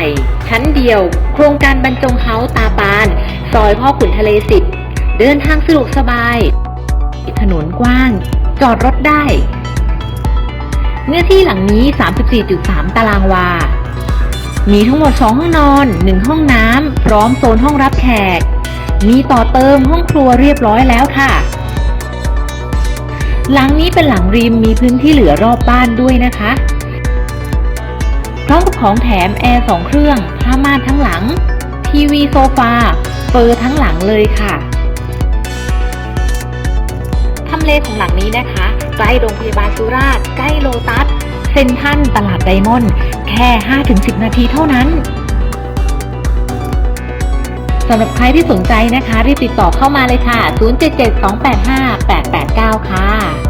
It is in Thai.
ม่ชั้นเดียว โครงการบรรจงเฮาส์ตาปาน ซอยพ่อขุนทะเลสิบเดินทางสะดวกสบาย ถนนกว้าง จอดรถได้ เนื้อที่หลังนี้ 34.3 ตารางวา มีทั้งหมด 2 ห้องนอน 1 ห้องน้ำ พร้อมโซนห้องรับแขก มีต่อเติมห้องครัวเรียบร้อยแล้วค่ะ หลังนี้เป็นหลังริมมีพื้นที่เหลือรอบบ้านด้วยนะคะ พร้อมกับของแถมแอร์สองเครื่องผ้าม่านทั้งหลัง ทีวีโซฟาเฟอร์ทั้งหลังเลยค่ะทำเลของหลังนี้นะคะ ใกล้โรงพยาบาลสุราษฎร์ใกล้โลตัส เซ็นทรัลตลาดไดมอนด์แค่ 5-10 นาทีเท่านั้นสำหรับใครที่สนใจนะคะ รีบติดต่อเข้ามาเลยค่ะ 077-285-889 ค่ะ